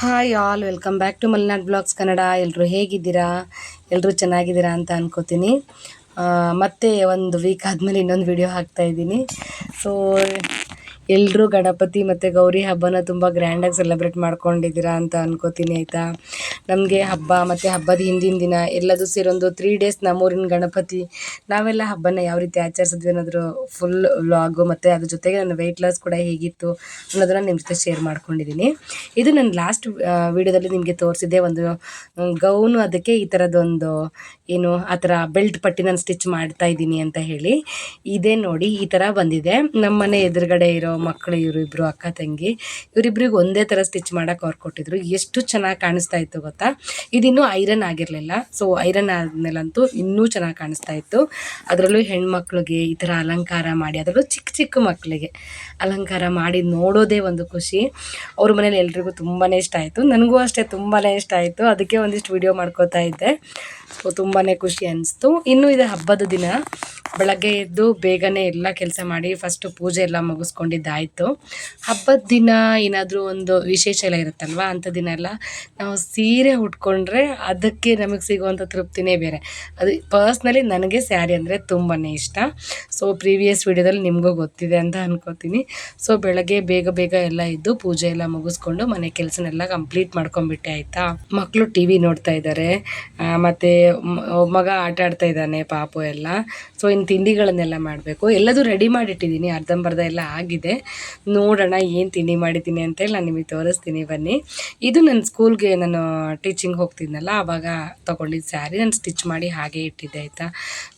Hi all welcome back to Malenad blogs Kannada ಎಲ್ಲರೂ ಹೇಗಿದ್ದೀರಾ? ಎಲ್ಲರೂ ಚೆನ್ನಾಗಿದ್ದೀರಾ ಅಂತ ಅನ್ಕೋತೀನಿ. ಮತ್ತೆ ಒಂದು ವೀಕ್ ಆದಮೇಲೆ ಇನ್ನೊಂದು ವಿಡಿಯೋ ಹಾಕ್ತಾ ಇದ್ದೀನಿ. ಸೊ ಎಲ್ಲರೂ ಗಣಪತಿ ಮತ್ತು ಗೌರಿ ಹಬ್ಬನ ತುಂಬ ಗ್ರ್ಯಾಂಡಾಗಿ ಸೆಲೆಬ್ರೇಟ್ ಮಾಡ್ಕೊಂಡಿದ್ದೀರಾ ಅಂತ ಅನ್ಕೋತೀನಿ, ಆಯಿತಾ? ನಮಗೆ ಹಬ್ಬ ಮತ್ತು ಹಬ್ಬದ ಹಿಂದಿನ ದಿನ ಎಲ್ಲದೂ ಸೇರೊಂದು ತ್ರೀ ಡೇಸ್ ನಮ್ಮೂರಿನ ಗಣಪತಿ, ನಾವೆಲ್ಲ ಹಬ್ಬನ ಯಾವ ರೀತಿ ಆಚರಿಸಿದ್ವಿ ಅನ್ನೋದ್ರು ಫುಲ್ ವ್ಲಾಗು ಮತ್ತು ಅದ್ರ ಜೊತೆಗೆ ನನ್ನ ವೆಯ್ಟ್ ಲಾಸ್ ಕೂಡ ಹೇಗಿತ್ತು ಅನ್ನೋದನ್ನು ನಿಮ್ಮ ಜೊತೆ ಶೇರ್ ಮಾಡ್ಕೊಂಡಿದ್ದೀನಿ. ಇದು ನನ್ನ ಲಾಸ್ಟ್ ವಿಡಿಯೋದಲ್ಲಿ ನಿಮಗೆ ತೋರಿಸಿದ್ದೆ ಒಂದು ಗೌನು ಅದಕ್ಕೆ ಈ ಥರದೊಂದು ಏನು ಆ ಥರ ಬೆಲ್ಟ್ ಪಟ್ಟಿ ನಾನು ಸ್ಟಿಚ್ ಮಾಡ್ತಾ ಇದ್ದೀನಿ ಅಂತ ಹೇಳಿ. ಇದೇ ನೋಡಿ ಈ ಥರ ಬಂದಿದೆ. ನಮ್ಮ ಮನೆ ಎದುರುಗಡೆ ಇರೋ ಮಕ್ಕಳು ಇವರಿಬ್ರು ಅಕ್ಕ, ತಂಗಿ, ಇವರಿಬ್ರಿಗೆ ಒಂದೇ ಥರ ಸ್ಟಿಚ್ ಮಾಡೋಕೆ ಅವ್ರು ಕೊಟ್ಟಿದ್ರು. ಎಷ್ಟು ಚೆನ್ನಾಗಿ ಕಾಣಿಸ್ತಾ ಇತ್ತು ಗೊತ್ತಾ? ಇದಿನ್ನೂ ಐರನ್ ಆಗಿರಲಿಲ್ಲ. ಸೊ ಐರನ್ ಆದಮೇಲಂತೂ ಇನ್ನೂ ಚೆನ್ನಾಗಿ ಕಾಣಿಸ್ತಾ ಇತ್ತು. ಅದರಲ್ಲೂ ಹೆಣ್ಮಕ್ಳಿಗೆ ಈ ಥರ ಅಲಂಕಾರ ಮಾಡಿ, ಅದರಲ್ಲೂ ಚಿಕ್ಕ ಚಿಕ್ಕ ಮಕ್ಕಳಿಗೆ ಅಲಂಕಾರ ಮಾಡಿ ನೋಡೋದೇ ಒಂದು ಖುಷಿ. ಅವ್ರ ಮನೇಲಿ ಎಲ್ರಿಗೂ ತುಂಬಾ ಇಷ್ಟ ಆಯಿತು. ನನಗೂ ಅಷ್ಟೇ ತುಂಬಾ ಇಷ್ಟ ಆಯಿತು. ಅದಕ್ಕೆ ಒಂದಿಷ್ಟು ವಿಡಿಯೋ ಮಾಡ್ಕೋತಾ ಇದ್ದೆ. ಸೊ ತುಂಬಾ ಖುಷಿ ಅನಿಸ್ತು. ಇನ್ನೂ ಇದೆ ಹಬ್ಬದ ದಿನ ಬೆಳಗ್ಗೆ ಎದ್ದು ಬೇಗನೆ ಎಲ್ಲ ಕೆಲಸ ಮಾಡಿ ಫಸ್ಟು ಪೂಜೆ ಎಲ್ಲ ಮುಗಿಸ್ಕೊಂಡಿದ್ದಾಯಿತು. ಹಬ್ಬದ ದಿನ ಏನಾದರೂ ಒಂದು ವಿಶೇಷ ಎಲ್ಲ ಇರುತ್ತಲ್ವ? ಅಂಥ ದಿನ ಎಲ್ಲ ನಾವು ಸೀರೆ ಉಟ್ಕೊಂಡ್ರೆ ಅದಕ್ಕೆ ನಮಗೆ ಸಿಗುವಂಥ ತೃಪ್ತಿನೇ ಬೇರೆ. ಅದು ಪರ್ಸ್ನಲಿ ನನಗೆ ಸ್ಯಾರಿ ಅಂದರೆ ತುಂಬಾ ಇಷ್ಟ. ಸೊ ಪ್ರೀವಿಯಸ್ ವಿಡಿಯೋದಲ್ಲಿ ನಿಮಗೂ ಗೊತ್ತಿದೆ ಅಂತ ಅನ್ಕೋತೀನಿ. ಸೊ ಬೆಳಗ್ಗೆ ಬೇಗ ಬೇಗ ಎಲ್ಲ ಇದ್ದು ಪೂಜೆ ಎಲ್ಲ ಮುಗಿಸ್ಕೊಂಡು ಮನೆ ಕೆಲಸನೆಲ್ಲ ಕಂಪ್ಲೀಟ್ ಮಾಡ್ಕೊಂಡ್ಬಿಟ್ಟೆ ಆಯಿತಾ? ಮಕ್ಕಳು ಟಿ ವಿ ನೋಡ್ತಾ ಇದ್ದಾರೆ ಮತ್ತು ಮಗ ಆಟ ಆಡ್ತಾ ಇದ್ದಾನೆ, ಪಾಪು ಎಲ್ಲ. ಸೊ ಇನ್ನು ತಿಂಡಿಗಳನ್ನೆಲ್ಲ ಮಾಡಬೇಕು. ಎಲ್ಲದೂ ರೆಡಿ ಮಾಡಿಟ್ಟಿದ್ದೀನಿ. ಅರ್ಧಂಬರ್ಧ ಎಲ್ಲ ಆಗಿದೆ. ನೋಡೋಣ ಏನು ತಿಂಡಿ ಮಾಡಿದ್ದೀನಿ ಅಂತೇಳಿ ನಾನು ನಿಮಗೆ ತೋರಿಸ್ತೀನಿ. ಬನ್ನಿ. ಇದು ನನ್ನ ಸ್ಕೂಲ್ಗೆ ನಾನು ಟೀಚಿಂಗ್ ಹೋಗ್ತಿದ್ನಲ್ಲ ಆವಾಗ ತೊಗೊಂಡಿದ್ದ ಸ್ಯಾರಿ ನಾನು ಸ್ಟಿಚ್ ಮಾಡಿ ಹಾಗೆ ಇಟ್ಟಿದ್ದೆ, ಆಯಿತಾ?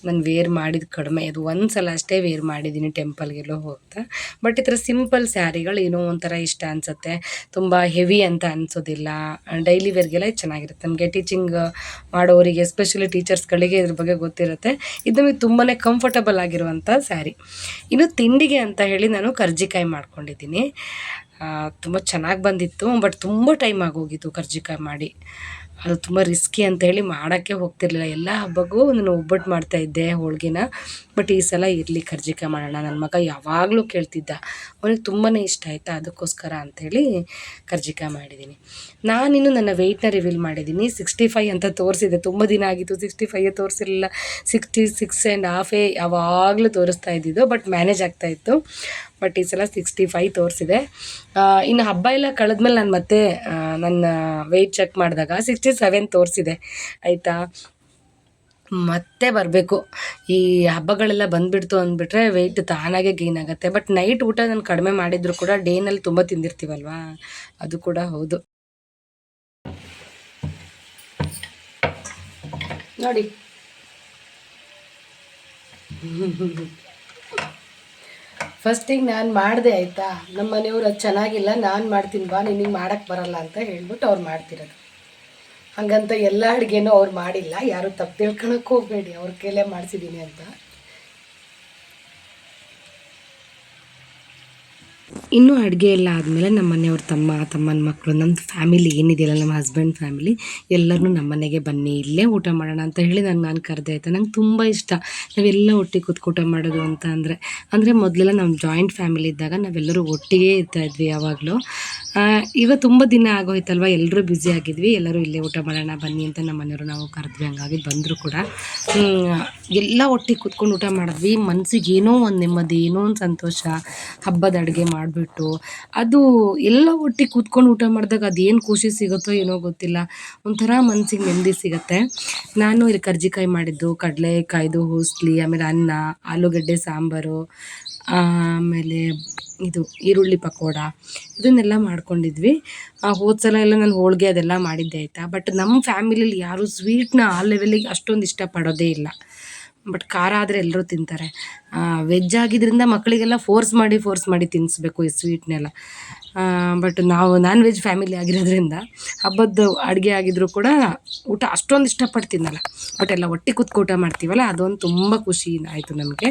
ನಾನು ವೇರ್ ಮಾಡಿದ ಕಡಿಮೆ. ಅದು ಒಂದು ಸಲ ಅಷ್ಟೇ ವೇರ್ ಮಾಡಿದ್ದೀನಿ ಟೆಂಪಲ್ಗೆಲ್ಲೋ ಹೋಗ್ತಾ. ಬಟ್ ಈ ಥರ ಸಿಂಪಲ್ ಸ್ಯಾರಿಗಳು ಏನೋ ಒಂಥರ ಇಷ್ಟ ಅನಿಸುತ್ತೆ. ತುಂಬ ಹೆವಿ ಅಂತ ಅನಿಸೋದಿಲ್ಲ. ಡೈಲಿ ವೇರ್ಗೆಲ್ಲ ಚೆನ್ನಾಗಿರುತ್ತೆ. ನಮಗೆ ಟೀಚಿಂಗ್ ಮಾಡೋರಿಗೆ ಎಸ್ಪೆಷಲಿ ಟೀಚರ್ಸ್ಗಳಿಗೆ ಇದ್ರ ಬಗ್ಗೆ ಗೊತ್ತಿರುತ್ತೆ. ಇದು ನಮಗೆ ತುಂಬಾ ಕಂಫರ್ಟಬಲ್ ಆಗಿರುವಂಥ ಸ್ಯಾರಿ ಇನ್ನು ತಿಂಡಿಗೆ ಅಂತ ಹೇಳಿ ನಾನು ಕರ್ಜಿಕಾಯಿ ಮಾಡ್ಕೊಂಡಿದ್ದೀನಿ. ತುಂಬ ಚೆನ್ನಾಗಿ ಬಂದಿತ್ತು ಬಟ್ ತುಂಬ ಟೈಮ್ ಆಗೋಗಿತ್ತು ಕರ್ಜಿಕಾಯಿ ಮಾಡಿ. ಅದು ತುಂಬ ರಿಸ್ಕಿ ಅಂತ ಹೇಳಿ ಮಾಡೋಕ್ಕೆ ಹೋಗ್ತಿರ್ಲಿಲ್ಲ. ಎಲ್ಲ ಹಬ್ಬಕ್ಕೂ ನಾನು ಒಬ್ಬಟ್ಟು ಮಾಡ್ತಾಯಿದ್ದೆ ಹೋಳಿಗೆನ. ಬಟ್ ಈ ಸಲ ಇರಲಿ ಕರ್ಜಿಕಾಯಿ ಮಾಡೋಣ. ನನ್ನ ಮಗ ಯಾವಾಗಲೂ ಕೇಳ್ತಿದ್ದ. ಅವನಿಗೆ ತುಂಬಾ ಇಷ್ಟ ಆಯಿತಾ? ಅದಕ್ಕೋಸ್ಕರ ಅಂಥೇಳಿ ಕರ್ಜಿಕಾಯಿ ಮಾಡಿದ್ದೀನಿ ನಾನಿನ್ನು ನನ್ನ ವೆಯ್ಟ್ನ ರಿವೀಲ್ ಮಾಡಿದ್ದೀನಿ ಸಿಕ್ಸ್ಟಿ ಫೈವ್ ಅಂತ ತೋರಿಸಿದೆ. ತುಂಬ ದಿನ ಆಗಿತ್ತು. ಸಿಕ್ಸ್ಟಿ ಫೈವೇ ತೋರಿಸಿರಲಿಲ್ಲ. ಸಿಕ್ಸ್ಟಿ ಸಿಕ್ಸ್ ಆ್ಯಂಡ್ ಹಾಫೇ ಯಾವಾಗಲೂ ತೋರಿಸ್ತಾ ಇದ್ದಿದ್ದು. ಬಟ್ ಮ್ಯಾನೇಜ್ ಆಗ್ತಾಯಿತ್ತು ಬಟ್ ಈ ಸಲ ಸಿಕ್ಸ್ಟಿ ಫೈವ್ ತೋರಿಸಿದೆ ಇನ್ನು ಹಬ್ಬ ಎಲ್ಲ ಕಳೆದ್ಮೇಲೆ ನಾನು ಮತ್ತೆ ನನ್ನ ವೆಯ್ಟ್ ಚೆಕ್ ಮಾಡಿದಾಗ ಸಿಕ್ಸ್ಟಿ ಸೆವೆನ್ ತೋರಿಸಿದೆ. ಆಯಿತಾ? ಮತ್ತೆ ಬರಬೇಕು. ಈ ಹಬ್ಬಗಳೆಲ್ಲ ಬಂದುಬಿಡ್ತು ಅಂದ್ಬಿಟ್ರೆ ವೆಯ್ಟ್ ತಾನಾಗೆ ಗೇನ್ ಆಗುತ್ತೆ. ಬಟ್ ನೈಟ್ ಊಟ ನಾನು ಕಡಿಮೆ ಮಾಡಿದ್ರು ಕೂಡ ಡೇನಲ್ಲಿ ತುಂಬ ತಿಂದಿರ್ತೀವಲ್ವಾ? ಅದು ಕೂಡ ಹೌದು. ನೋಡಿ. ಫಸ್ಟಿಗೆ ನಾನು ಮಾಡಿದೆ ಆಯಿತಾ? ನಮ್ಮ ಮನೆಯವ್ರು ಅದು ಚೆನ್ನಾಗಿಲ್ಲ, ನಾನು ಮಾಡ್ತೀನಿ ಬಾ ನಿನಗೆ ಮಾಡೋಕ್ಕೆ ಬರಲ್ಲ ಅಂತ ಹೇಳ್ಬಿಟ್ಟು ಅವ್ರು ಮಾಡ್ತಿರೋದು. ಹಾಗಂತ ಎಲ್ಲ ಅಡುಗೆನೂ ಅವ್ರು ಮಾಡಿಲ್ಲ, ಯಾರು ತಪ್ಪು ತಿಳ್ಕೊಳಕ್ಕೆ ಹೋಗಬೇಡಿ, ಅವ್ರ ಕೈಲೇ ಮಾಡಿಸಿದ್ದೀನಿ ಅಂತ. ಇನ್ನು ಅಡುಗೆ ಎಲ್ಲ ಆದಮೇಲೆ ನಮ್ಮ ಮನೆಯವ್ರ ತಮ್ಮ, ತಮ್ಮನ ಮಕ್ಕಳು ನಮ್ಮ ಫ್ಯಾಮಿಲಿ ಏನಿದೆಯಲ್ಲ, ನಮ್ಮ ಹಸ್ಬೆಂಡ್ ಫ್ಯಾಮಿಲಿ ಎಲ್ಲರೂ ನಮ್ಮ ಮನೆಗೆ ಬನ್ನಿ, ಇಲ್ಲೇ ಊಟ ಮಾಡೋಣ ಅಂತ ಹೇಳಿ ನಾನು ನಾನು ಕರೆದೆ ಆಯಿತಾ. ನಂಗೆ ತುಂಬ ಇಷ್ಟ. ನಾವೆಲ್ಲ ಒಟ್ಟಿಗೆ ಕೂತ್ಕು ಊಟ ಮಾಡೋದು ಅಂತ ಅಂದರೆ ಅಂದರೆ ಮೊದಲೆಲ್ಲ ನಮ್ಮ ಜಾಯಿಂಟ್ ಫ್ಯಾಮಿಲಿ ಇದ್ದಾಗ ನಾವೆಲ್ಲರೂ ಒಟ್ಟಿಗೆ ಇರ್ತಾಯಿದ್ವಿ ಯಾವಾಗಲೂ. ಇವಾಗ ತುಂಬ ದಿನ ಆಗೋಯ್ತಲ್ವ? ಎಲ್ಲರೂ ಬ್ಯುಸಿ ಆಗಿದ್ವಿ. ಎಲ್ಲರೂ ಇಲ್ಲೇ ಊಟ ಮಾಡೋಣ, ಬನ್ನಿ ಅಂತ ನಮ್ಮ ಮನೆಯವರು ನಾವು ಕರೆದ್ವಿ. ಹಂಗಾಗಿ ಬಂದರು ಕೂಡ. ಎಲ್ಲ ಒಟ್ಟಿಗೆ ಕೂತ್ಕೊಂಡು ಊಟ ಮಾಡಿದ್ವಿ. ಮನ್ಸಿಗೆ ಏನೋ ಒಂದು ನೆಮ್ಮದಿ, ಏನೋ ಒಂದು ಸಂತೋಷ, ಹಬ್ಬದ ಅಡುಗೆ ಮಾಡಿಬಿಟ್ಟು. ಅದು ಎಲ್ಲ ಒಟ್ಟಿಗೆ ಕೂತ್ಕೊಂಡು ಊಟ ಮಾಡಿದಾಗ ಅದೇನು ಖುಷಿ ಸಿಗುತ್ತೋ ಏನೋ ಗೊತ್ತಿಲ್ಲ. ಒಂಥರ ಮನ್ಸಿಗೆ ನೆಮ್ಮದಿ ಸಿಗುತ್ತೆ. ನಾನು ಇಲ್ಲಿ ಕರ್ಜಿಕಾಯಿ ಮಾಡಿದ್ದು, ಕಡಲೆಕಾಯ್ದು, ಹೂಸ್ಲಿ, ಆಮೇಲೆ ಅನ್ನ, ಆಲೂಗಡ್ಡೆ, ಸಾಂಬಾರು. ಆಮೇಲೆ ಇದು ಈರುಳ್ಳಿ ಪಕೋಡ, ಇದನ್ನೆಲ್ಲ ಮಾಡ್ಕೊಂಡಿದ್ವಿ. ಹೋದ ಸಲ ಎಲ್ಲ ನಾನು ಹೋಳಿಗೆ ಅದೆಲ್ಲ ಮಾಡಿದ್ದೆ ಆಯಿತಾ? ಬಟ್ ನಮ್ಮ ಫ್ಯಾಮಿಲಿಲಿ ಯಾರೂ ಸ್ವೀಟ್ನ ಆ ಲೆವೆಲಿಗೆ ಅಷ್ಟೊಂದು ಇಷ್ಟಪಡೋದೇ ಇಲ್ಲ. ಬಟ್ ಖಾರ ಆದರೆ ಎಲ್ಲರೂ ತಿಂತಾರೆ. ವೆಜ್ ಆಗಿದ್ದರಿಂದ ಮಕ್ಕಳಿಗೆಲ್ಲ ಫೋರ್ಸ್ ಮಾಡಿ ಫೋರ್ಸ್ ಮಾಡಿ ತಿನ್ನಿಸ್ಬೇಕು ಈ ಸ್ವೀಟ್ನೆಲ್ಲ ಬಟ್ ನಾವು ನಾನ್ ವೆಜ್ ಫ್ಯಾಮಿಲಿ ಆಗಿರೋದ್ರಿಂದ ಹಬ್ಬದ ಅಡುಗೆ ಆಗಿದ್ರೂ ಕೂಡ ಊಟ ಅಷ್ಟೊಂದು ಇಷ್ಟಪಟ್ಟು ತಿನ್ನಲ್ಲ ಬಟ್ ಎಲ್ಲ ಒಟ್ಟಿ ಕೂತ್ಕೊ ಊಟ ಮಾಡ್ತೀವಲ್ಲ, ಅದೊಂದು ತುಂಬ ಖುಷಿ ಆಯಿತು ನಮಗೆ.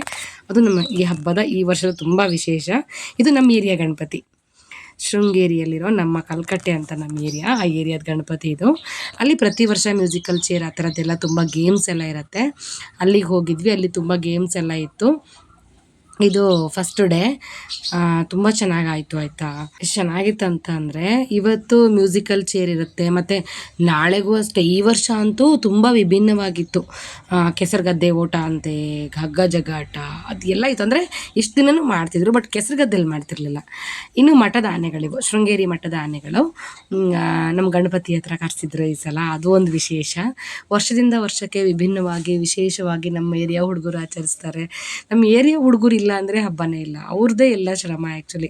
ಅದು ನಮ್ಮ ಈ ಹಬ್ಬದ ಈ ವರ್ಷದ ತುಂಬ ವಿಶೇಷ. ಇದು ನಮ್ಮ ಏರಿಯಾ ಗಣಪತಿ. ಶೃಂಗೇರಿಯಲ್ಲಿರೋ ನಮ್ಮ ಕಲ್ಕಟ್ಟೆ ಅಂತ ನಮ್ಮ ಏರಿಯಾ, ಆ ಏರಿಯಾದ ಗಣಪತಿ ಇದು. ಅಲ್ಲಿ ಪ್ರತಿ ವರ್ಷ ಮ್ಯೂಸಿಕಲ್ ಚೇರ್ ಆ ಥರದ್ದೆಲ್ಲ ತುಂಬ ಗೇಮ್ಸ್ ಎಲ್ಲ ಇರುತ್ತೆ. ಅಲ್ಲಿಗೆ ಹೋಗಿದ್ವಿ, ಅಲ್ಲಿ ತುಂಬ ಗೇಮ್ಸ್ ಎಲ್ಲ ಇತ್ತು. ಇದು ಫಸ್ಟ್ ಡೇ ತುಂಬ ಚೆನ್ನಾಗಾಯಿತು ಆಯಿತಾ? ಎಷ್ಟು ಚೆನ್ನಾಗಿತ್ತು ಅಂತ ಅಂದರೆ, ಇವತ್ತು ಮ್ಯೂಸಿಕಲ್ ಚೇರ್ ಇರುತ್ತೆ, ಮತ್ತು ನಾಳೆಗೂ ಅಷ್ಟೇ, ಈ ವರ್ಷ ಅಂತೂ ತುಂಬ ವಿಭಿನ್ನವಾಗಿತ್ತು. ಕೆಸರುಗದ್ದೆ ಓಟ ಅಂತೆ ಹಗ್ಗ ಜಗ್ಗಾಟ ಅದು ಎಲ್ಲ ಇತ್ತು. ಅಂದರೆ ಇಷ್ಟು ದಿನನೂ ಮಾಡ್ತಿದ್ರು ಬಟ್ ಕೆಸರುಗದ್ದೆಯಲ್ಲಿ ಮಾಡ್ತಿರ್ಲಿಲ್ಲ. ಇನ್ನು ಮಠದ ಆನೆಗಳಿವು ಶೃಂಗೇರಿ ಮಠದ ಆನೆಗಳು ನಮ್ಮ ಗಣಪತಿ ಹತ್ರ ಕರೆಸಿದ್ರು ಈ ಸಲ, ಅದು ಒಂದು ವಿಶೇಷ. ವರ್ಷದಿಂದ ವರ್ಷಕ್ಕೆ ವಿಭಿನ್ನವಾಗಿ, ವಿಶೇಷವಾಗಿ ನಮ್ಮ ಏರಿಯಾ ಹುಡುಗರು ಆಚರಿಸ್ತಾರೆ. ನಮ್ಮ ಏರಿಯಾ ಹುಡುಗರು ಇಲ್ಲ ಅಂದರೆ ಹಬ್ಬನೇ ಇಲ್ಲ. ಅವ್ರದ್ದೇ ಎಲ್ಲ ಶ್ರಮ ಆ್ಯಕ್ಚುಲಿ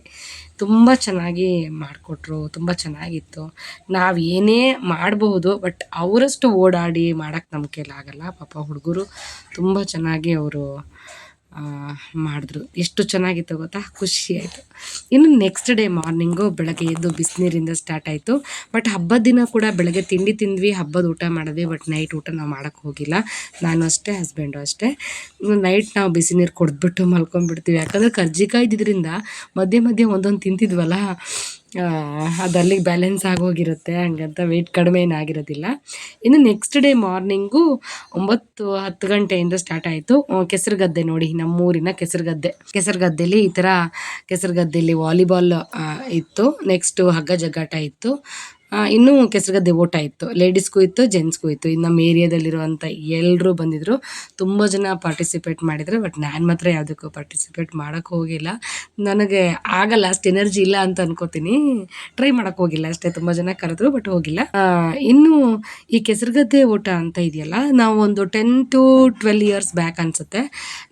ತುಂಬ ಚೆನ್ನಾಗಿ ಮಾಡಿಕೊಟ್ರು, ತುಂಬ ಚೆನ್ನಾಗಿತ್ತು. ನಾವು ಏನೇ ಮಾಡಬಹುದು ಬಟ್ ಅವರಷ್ಟು ಓಡಾಡಿ ಮಾಡೋಕ್ಕೆ ನಮ್ಮ ಕೈಲಾಗಲ್ಲ ಪಾಪ ಹುಡುಗರು ತುಂಬ ಚೆನ್ನಾಗಿ ಅವರು ಮಾಡಿದ್ರು. ಎಷ್ಟು ಚೆನ್ನಾಗಿತ್ತು ಗೊತ್ತಾ? ಖುಷಿ ಆಯಿತು. ಇನ್ನು ನೆಕ್ಸ್ಟ್ ಡೇ ಮಾರ್ನಿಂಗು ಬೆಳಗ್ಗೆ ಎದ್ದು ಬಿಸಿನೀರಿಂದ ಸ್ಟಾರ್ಟ್ ಆಯಿತು. ಬಟ್ ಹಬ್ಬದ ದಿನ ಕೂಡ ಬೆಳಗ್ಗೆ ತಿಂಡಿ ತಿಂದ್ವಿ, ಹಬ್ಬದ ಊಟ ಮಾಡಿದ್ವಿ ಬಟ್ ನೈಟ್ ಊಟ ನಾವು ಮಾಡೋಕ್ಕೆ ಹೋಗಿಲ್ಲ. ನಾನು ಅಷ್ಟೇ ಹಸ್ಬೆಂಡು ಅಷ್ಟೇ. ನೈಟ್ ನಾವು ಬಿಸಿನೀರು ಕೊಡ್ದುಬಿಟ್ಟು ಮಲ್ಕೊಂಡ್ಬಿಡ್ತೀವಿ. ಯಾಕಂದರೆ ಕರ್ಜಿಕಾಯ್ದಿದ್ರಿಂದ ಮಧ್ಯೆ ಮಧ್ಯೆ ಒಂದೊಂದು ತಿಂತಿದ್ವಲ್ಲ. ಅದು ಅಲ್ಲಿಗೆ ಬ್ಯಾಲೆನ್ಸ್ ಆಗೋಗಿರುತ್ತೆ, ಹಂಗಂತ ವೆಯ್ಟ್ ಕಡಿಮೆ ಏನಾಗಿರೋದಿಲ್ಲ ಇನ್ನು ನೆಕ್ಸ್ಟ್ ಡೇ ಮಾರ್ನಿಂಗು ಒಂಬತ್ತು ಹತ್ತು ಗಂಟೆಯಿಂದ ಸ್ಟಾರ್ಟ್ ಆಯಿತು. ಕೆಸರುಗದ್ದೆ ನೋಡಿ, ನಮ್ಮೂರಿನ ಕೆಸರುಗದ್ದೆ. ಕೆಸರುಗದ್ದೆಲಿ ಈ ಥರ ಕೆಸರುಗದ್ದೆಲಿ ವಾಲಿಬಾಲ್ ಇತ್ತು. ನೆಕ್ಸ್ಟು ಹಗ್ಗ ಜಗ್ಗಾಟ ಇತ್ತು. ಇನ್ನೂ ಕೆಸರುಗದ್ದೆ ಓಟ ಇತ್ತು. ಲೇಡೀಸ್ಗೂ ಇತ್ತು ಜೆಂಟ್ಸ್ಗೂ ಇತ್ತು. ಇನ್ನು ನಮ್ಮ ಏರಿಯಾದಲ್ಲಿರುವಂಥ ಎಲ್ಲರೂ ಬಂದಿದ್ದರು ತುಂಬ ಜನ ಪಾರ್ಟಿಸಿಪೇಟ್ ಮಾಡಿದರು ಬಟ್ ನಾನು ಮಾತ್ರ ಯಾವುದಕ್ಕೂ ಪಾರ್ಟಿಸಿಪೇಟ್ ಮಾಡೋಕ್ಕೆ ಹೋಗಿಲ್ಲ. ನನಗೆ ಆಗಲ್ಲ, ಅಷ್ಟು ಎನರ್ಜಿ ಇಲ್ಲ ಅಂತ ಅನ್ಕೋತೀನಿ. ಟ್ರೈ ಮಾಡೋಕ್ಕೆ ಹೋಗಿಲ್ಲ, ಅಷ್ಟೇ ತುಂಬ ಜನ ಕರೆದ್ರು ಬಟ್ ಹೋಗಿಲ್ಲ. ಇನ್ನೂ ಈ ಕೆಸರುಗದ್ದೆ ಓಟ ಅಂತ ಇದೆಯಲ್ಲ ನಾವು ಒಂದು ten to twelve years back ಅನಿಸುತ್ತೆ.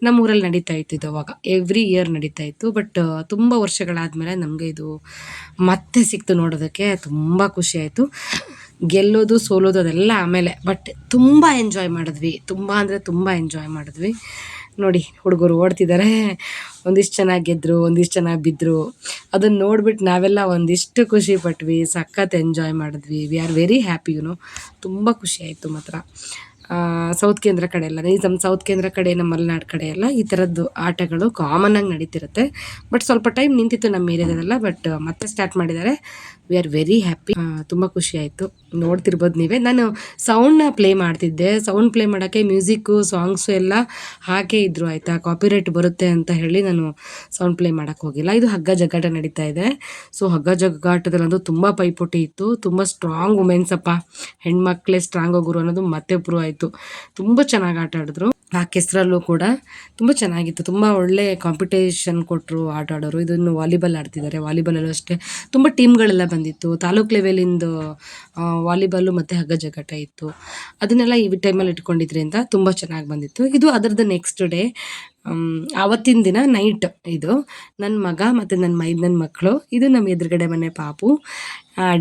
ನಮ್ಮ ಊರಲ್ಲಿ ನಡೀತಾ ಇತ್ತು ಇದು ಅವಾಗ. ಎವ್ರಿ ಇಯರ್ ನಡೀತಾ ಇತ್ತು ಬಟ್ ತುಂಬ ವರ್ಷಗಳಾದಮೇಲೆ ನಮಗೆ ಇದು ಮತ್ತೆ ಸಿಕ್ತು ನೋಡೋದಕ್ಕೆ. ತುಂಬ ಖುಷಿ. ಆಯಿತು. ಗೆಲ್ಲೋದು, ಸೋಲೋದು ಅದೆಲ್ಲ ಆಮೇಲೆ ಬಟ್ ತುಂಬ ಎಂಜಾಯ್ ಮಾಡಿದ್ವಿ. ತುಂಬ ಅಂದರೆ ತುಂಬ ಎಂಜಾಯ್ ಮಾಡಿದ್ವಿ. ನೋಡಿ, ಹುಡುಗರು ಓಡ್ತಿದ್ದಾರೆ ಒಂದಿಷ್ಟು ಚೆನ್ನಾಗಿ ಗೆದ್ದರು ಒಂದಿಷ್ಟು ಚೆನ್ನಾಗಿ ಬಿದ್ದರು ಅದನ್ನು ನೋಡಿಬಿಟ್ಟು ನಾವೆಲ್ಲ ಒಂದಿಷ್ಟು ಖುಷಿ ಪಟ್ವಿ, ಸಖತ್ ಎಂಜಾಯ್ ಮಾಡಿದ್ವಿ. We are very happy you know ತುಂಬ ಖುಷಿ ಆಯಿತು ಮಾತ್ರ. ಸೌತ್ ಕೇಂದ್ರ ಕಡೆ ಎಲ್ಲ ನಮ್ಮ ಸೌತ್ ಕೇಂದ್ರ ಕಡೆ, ನಮ್ಮ ಮಲೆನಾಡು ಕಡೆ ಎಲ್ಲ ಈ ಥರದ್ದು ಆಟಗಳು ಕಾಮನ್ ಆಗಿ ನಡೀತಿರುತ್ತೆ. ಬಟ್ ಸ್ವಲ್ಪ ಟೈಮ್ ನಿಂತಿತ್ತು ನಮ್ಮ ಏರಿಯಾದಲ್ಲ ಬಟ್ ಮತ್ತೆ ಸ್ಟಾರ್ಟ್ ಮಾಡಿದ್ದಾರೆ. ವಿ ಆರ್ ವೆರಿ ಹ್ಯಾಪಿ ತುಂಬ ಖುಷಿ ಆಯಿತು. ನೋಡ್ತಿರ್ಬೋದು ನೀವೇ. ನಾನು ಸೌಂಡ್ನ ಪ್ಲೇ ಮಾಡ್ತಿದ್ದೆ. ಸೌಂಡ್ ಪ್ಲೇ ಮಾಡೋಕ್ಕೆ ಮ್ಯೂಸಿಕ್ಕು ಸಾಂಗ್ಸು ಎಲ್ಲ ಹಾಕೇ ಇದ್ರು, ಆಯಿತಾ? ಕಾಪಿರೈಟ್ ಬರುತ್ತೆ ಅಂತ ಹೇಳಿ ನಾನು ಸೌಂಡ್ ಪ್ಲೇ ಮಾಡೋಕ್ಕೆ ಹೋಗಿಲ್ಲ. ಇದು ಹಗ್ಗ ಜಗ್ಗಾಟ ನಡೀತಾ ಇದೆ. ಸೊ ಹಗ್ಗ ಜಗ್ಗಾಟದಲ್ಲಂತೂ ತುಂಬ ಪೈಪೋಟಿ ಇತ್ತು. ತುಂಬ ಸ್ಟ್ರಾಂಗ್ ವುಮೆನ್ಸ್ ಅಪ್ಪ. ಹೆಣ್ಮಕ್ಳೇ ಸ್ಟ್ರಾಂಗ್ ಗುರು ಅನ್ನೋದು ಮತ್ತೆ ಪ್ರೂವ್ ಆಯಿತು. ತುಂಬ ಚೆನ್ನಾಗಿ ಆಟ ಆಡಿದ್ರು. ಆ ಕೆಸರಲ್ಲೂ ಕೂಡ ತುಂಬ ಚೆನ್ನಾಗಿತ್ತು. ತುಂಬ ಒಳ್ಳೆ ಕಾಂಪಿಟೇಷನ್ ಕೊಟ್ಟರು ಆಟ ಆಡೋರು ಇದನ್ನು ವಾಲಿಬಾಲ್ ಆಡ್ತಿದ್ದಾರೆ. ವಾಲಿಬಾಲಲ್ಲೂ ಅಷ್ಟೇ ತುಂಬ ಟೀಮ್ಗಳೆಲ್ಲ ಬಂದಿತ್ತು. ತಾಲೂಕು ಲೆವೆಲಿಂದು ವಾಲಿಬಾಲು ಮತ್ತು ಹಗ್ಗ ಜಗಟ ಇತ್ತು. ಅದನ್ನೆಲ್ಲ ಈ ಟೈಮಲ್ಲಿ ಇಟ್ಕೊಂಡಿದ್ರಿಂದ ತುಂಬ ಚೆನ್ನಾಗಿ ಬಂದಿತ್ತು. ಇದು ಅದರದ್ದು ನೆಕ್ಸ್ಟ್ ಡೇ ಆವತ್ತಿನ ದಿನ ನೈಟ್ ಇದು. ನನ್ನ ಮಗ ಮತ್ತು ನನ್ನ ಮೈ ನನ್ನ ಮಕ್ಕಳು ಇದು ನಮ್ಮ ಎದುರುಗಡೆ ಮನೆ ಪಾಪು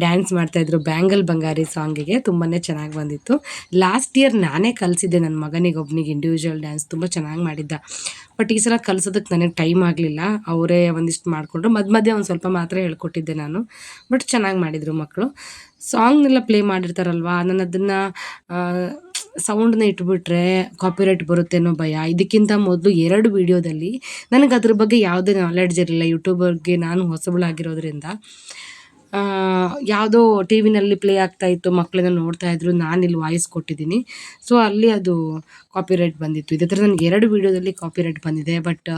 ಡ್ಯಾನ್ಸ್ ಮಾಡ್ತಾಯಿದ್ರು ಬ್ಯಾಂಗಲ್ ಬಂಗಾರಿ ಸಾಂಗಿಗೆ ತುಂಬಾ ಚೆನ್ನಾಗಿ ಬಂದಿತ್ತು. ಲಾಸ್ಟ್ ಇಯರ್ ನಾನೇ ಕಲಿಸಿದ್ದೆ ನನ್ನ ಮಗನಿಗೆ ಒಬ್ಬನಿಗೆ ಇಂಡಿವಿಜುವಲ್ ಡ್ಯಾನ್ಸ್ ತುಂಬ ಚೆನ್ನಾಗಿ ಮಾಡಿದ್ದ. ಬಟ್ ಈ ಸಲ ಕಲಿಸೋದಕ್ಕೆ ನನಗೆ ಟೈಮ್ ಆಗಲಿಲ್ಲ. ಅವರೇ ಒಂದಿಷ್ಟು ಮಾಡಿಕೊಂಡ್ರು. ಮಧ್ಯ ಮಧ್ಯೆ ಒಂದು ಸ್ವಲ್ಪ ಮಾತ್ರ ಹೇಳ್ಕೊಟ್ಟಿದ್ದೆ ನಾನು. ಬಟ್ ಚೆನ್ನಾಗಿ ಮಾಡಿದರು ಮಕ್ಕಳು ಸಾಂಗ್ನೆಲ್ಲ ಪ್ಲೇ ಮಾಡಿರ್ತಾರಲ್ವ? ನಾನು ಅದನ್ನು ಸೌಂಡನ್ನ ಇಟ್ಬಿಟ್ರೆ ಕಾಪಿರೈಟ್ ಬರುತ್ತೆ ಅನ್ನೋ ಭಯ. ಇದಕ್ಕಿಂತ ಮೊದಲು ಎರಡು ವೀಡಿಯೋದಲ್ಲಿ ನನಗೆ ಅದ್ರ ಬಗ್ಗೆ ಯಾವುದೇ ನಾಲೆಡ್ಜ್ ಇರಲಿಲ್ಲ. ಯೂಟ್ಯೂಬರ್ಗೆ ನಾನು ಹೊಸಬಳಾಗಿರೋದ್ರಿಂದ. ಯಾವುದೋ ಟಿ ವಿನಲ್ಲಿ ಪ್ಲೇ ಆಗ್ತಾ ಇತ್ತು ಮಕ್ಕಳೆಲ್ಲ ನಾನು ಇಲ್ಲಿ ವಾಯ್ಸ್ ಕೊಟ್ಟಿದ್ದೀನಿ. ಸೊ ಅಲ್ಲಿ ಅದು ಕಾಪಿರೈಟ್ ಬಂದಿತ್ತು. ಇದೇ ಥರ ನನಗೆ ಎರಡು ವೀಡಿಯೋದಲ್ಲಿ ಕಾಪಿರೈಟ್ ಬಂದಿದೆ ಬಟ್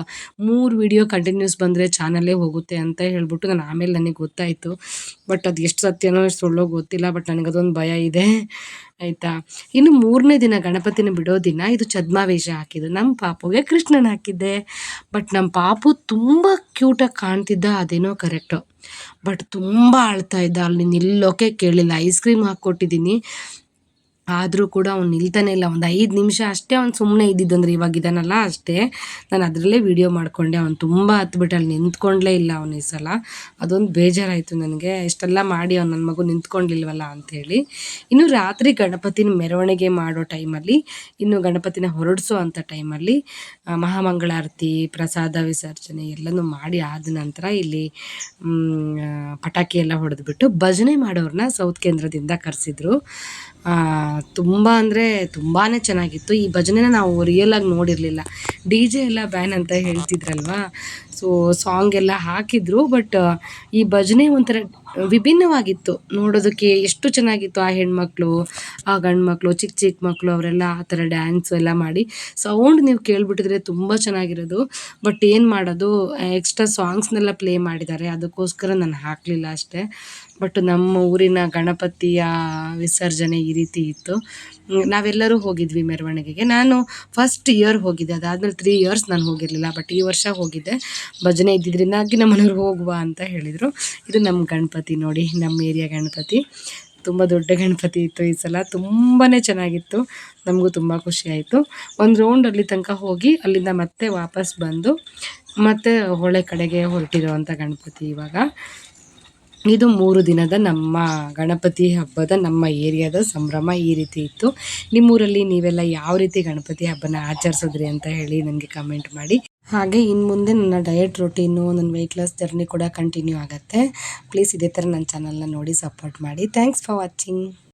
ಮೂರು ವೀಡಿಯೋ ಕಂಟಿನ್ಯೂಸ್ ಬಂದರೆ ಚಾನಲ್ಲೇ ಹೋಗುತ್ತೆ ಅಂತ ಹೇಳ್ಬಿಟ್ಟು ನಾನು ಆಮೇಲೆ ನನಗೆ ಗೊತ್ತಾಯಿತು. ಬಟ್ ಅದು ಎಷ್ಟು ಸತ್ಯನೋ ಎಷ್ಟು ಸುಳ್ಳೋ ಗೊತ್ತಿಲ್ಲ ಬಟ್ ನನಗೆ ಅದೊಂದು ಭಯ ಇದೆ. ಆಯಿತಾ? ಇನ್ನು ಮೂರನೇ ದಿನ ಗಣಪತಿನ ಬಿಡೋ ದಿನ ಇದು ಛದ್ಮಾವೇಷ ಹಾಕಿದ್ದು. ನಮ್ಮ ಪಾಪುಗೆ ಕೃಷ್ಣನ ಹಾಕಿದ್ದೆ. ಬಟ್ ನಮ್ಮ ಪಾಪು ತುಂಬ ಕ್ಯೂಟಾಗಿ ಕಾಣ್ತಿದ್ದ, ಅದೇನೋ ಕರೆಕ್ಟು ಬಟ್ ತುಂಬ ಅಳ್ತಾ ಇದ್ದ. ಅಲ್ಲಿ ನಿಲ್ಲೋಕೆ ಕೇಳಿಲ್ಲ. ಐಸ್ ಕ್ರೀಮ್ ಹಾಕ್ಕೊಟ್ಟಿದ್ದೀನಿ ಆದರೂ ಕೂಡ ಅವ್ನು ನಿಲ್ತಾನೆ ಇಲ್ಲ. ಒಂದು ಐದು ನಿಮಿಷ ಅಷ್ಟೇ ಅವ್ನು ಸುಮ್ಮನೆ ಇದ್ದಿದ್ದಂದ್ರೆ ಇವಾಗ ಇದ್ದಾನಲ್ಲ ಅಷ್ಟೇ. ನಾನು ಅದರಲ್ಲೇ ವೀಡಿಯೋ ಮಾಡಿಕೊಂಡೆ. ಅವ್ನು ತುಂಬ ಹತ್ಬಿಟ್ಟು. ಅಲ್ಲಿ ನಿಂತ್ಕೊಂಡ್ಲೇ ಇಲ್ಲ ಅವನು ಈ ಸಲ. ಅದೊಂದು ಬೇಜಾರಾಯಿತು ನನಗೆ. ಇಷ್ಟೆಲ್ಲ ಮಾಡಿ ಅವ್ನು ನನ್ನ ಮಗು ನಿಂತ್ಕೊಂಡಿಲ್ವಲ್ಲ ಅಂಥೇಳಿ ಇನ್ನು ರಾತ್ರಿ ಗಣಪತಿನ ಮೆರವಣಿಗೆ ಮಾಡೋ ಟೈಮಲ್ಲಿ, ಇನ್ನು ಗಣಪತಿನ ಹೊರಡಿಸೋ ಅಂಥ ಟೈಮಲ್ಲಿ ಮಹಾಮಂಗಳಾರತಿ, ಪ್ರಸಾದ ವಿಸರ್ಜನೆ ಎಲ್ಲನೂ ಮಾಡಿ ಆದ ನಂತರ ಇಲ್ಲಿ ಪಟಾಕಿ ಎಲ್ಲ ಹೊಡೆದ್ಬಿಟ್ಟು ಭಜನೆ ಮಾಡೋರನ್ನ ಸೌತ್ ಕೇಂದ್ರದಿಂದ ಕರೆಸಿದ್ರು. ತುಂಬ ಅಂದರೆ ತುಂಬಾ ಚೆನ್ನಾಗಿತ್ತು. ಈ ಭಜನೆನ ನಾವು ರಿಯಲಾಗಿ ನೋಡಿರಲಿಲ್ಲ. ಡಿ ಜೆ ಎಲ್ಲ ಬ್ಯಾನ್ ಅಂತ ಹೇಳ್ತಿದ್ರಲ್ವಾ? ಸೊ ಸಾಂಗ್ ಎಲ್ಲ ಹಾಕಿದ್ರು ಬಟ್ ಈ ಭಜನೆ ಒಂಥರ ವಿಭಿನ್ನವಾಗಿತ್ತು. ನೋಡೋದಕ್ಕೆ ಎಷ್ಟು ಚೆನ್ನಾಗಿತ್ತು ಆ ಹೆಣ್ಮಕ್ಳು, ಆ ಗಂಡು ಮಕ್ಕಳು ಚಿಕ್ಕ ಚಿಕ್ಕ ಮಕ್ಕಳು ಅವರೆಲ್ಲ ಆ ಥರ ಡ್ಯಾನ್ಸು ಎಲ್ಲ ಮಾಡಿ. ಸೌಂಡ್ ನೀವು ಕೇಳಿಬಿಟ್ಟಿದ್ರೆ ತುಂಬ ಚೆನ್ನಾಗಿರೋದು. ಬಟ್ ಏನು ಮಾಡೋದು ಎಕ್ಸ್ಟ್ರಾ ಸಾಂಗ್ಸ್ನೆಲ್ಲ ಪ್ಲೇ ಮಾಡಿದ್ದಾರೆ. ಅದಕ್ಕೋಸ್ಕರ ನಾನು ಹಾಕಲಿಲ್ಲ ಅಷ್ಟೇ. ಬಟ್ ನಮ್ಮ ಊರಿನ ಗಣಪತಿಯ ವಿಸರ್ಜನೆ ಈ ರೀತಿ ಇತ್ತು. ನಾವೆಲ್ಲರೂ ಹೋಗಿದ್ವಿ ಮೆರವಣಿಗೆಗೆ. ನಾನು ಫಸ್ಟ್ ಇಯರ್ ಹೋಗಿದ್ದೆ. ಅದಾದಮೇಲೆ ತ್ರೀ ಇಯರ್ಸ್ ನಾನು ಹೋಗಿರಲಿಲ್ಲ ಬಟ್ ಈ ವರ್ಷ ಹೋಗಿದ್ದೆ. ಭಜನೆ ಇದ್ದಿದ್ದರಿಂದಾಗಿ ನಮ್ಮ ಮನೆಯವ್ರು ಹೋಗುವ ಅಂತ ಹೇಳಿದರು. ಇದು ನಮ್ಮ ಗಣಪತಿ ನೋಡಿ, ನಮ್ಮ ಏರಿಯಾ ಗಣಪತಿ. ತುಂಬ ದೊಡ್ಡ ಗಣಪತಿ ಇತ್ತು ಈ ಸಲ. ತುಂಬಾ ಚೆನ್ನಾಗಿತ್ತು. ನಮಗೂ ತುಂಬ ಖುಷಿ ಆಯಿತು. ಒಂದು ರೌಂಡ್ ಅಲ್ಲಿ ತನಕ ಹೋಗಿ ಅಲ್ಲಿಂದ ಮತ್ತೆ ವಾಪಸ್ ಬಂದು ಮತ್ತೆ ಹೊಳೆ ಕಡೆಗೆ ಹೊರಟಿರುವಂಥ ಗಣಪತಿ ಇವಾಗ. ಇದು ಮೂರು ದಿನದ ನಮ್ಮ ಗಣಪತಿ ಹಬ್ಬದ ನಮ್ಮ ಏರಿಯಾದ ಸಂಭ್ರಮ ಈ ರೀತಿ ಇತ್ತು. ನಿಮ್ಮೂರಲ್ಲಿ ನೀವೆಲ್ಲ ಯಾವ ರೀತಿ ಗಣಪತಿ ಹಬ್ಬನ ಆಚರಿಸಿದ್ರಿ ಅಂತ ಹೇಳಿ ನನಗೆ ಕಮೆಂಟ್ ಮಾಡಿ. ಹಾಗೆ ಇನ್ನು ಮುಂದೆ ನನ್ನ ಡಯಟ್ ರೊಟೀನು ನನ್ನ ವೆಯ್ಟ್ ಲಾಸ್ ಜರ್ನಿ ಕೂಡ ಕಂಟಿನ್ಯೂ ಆಗುತ್ತೆ. ಪ್ಲೀಸ್ ಇದೇ ಥರ ನನ್ನ ಚಾನಲ್ನ ನೋಡಿ ಸಪೋರ್ಟ್ ಮಾಡಿ. Thanks for watching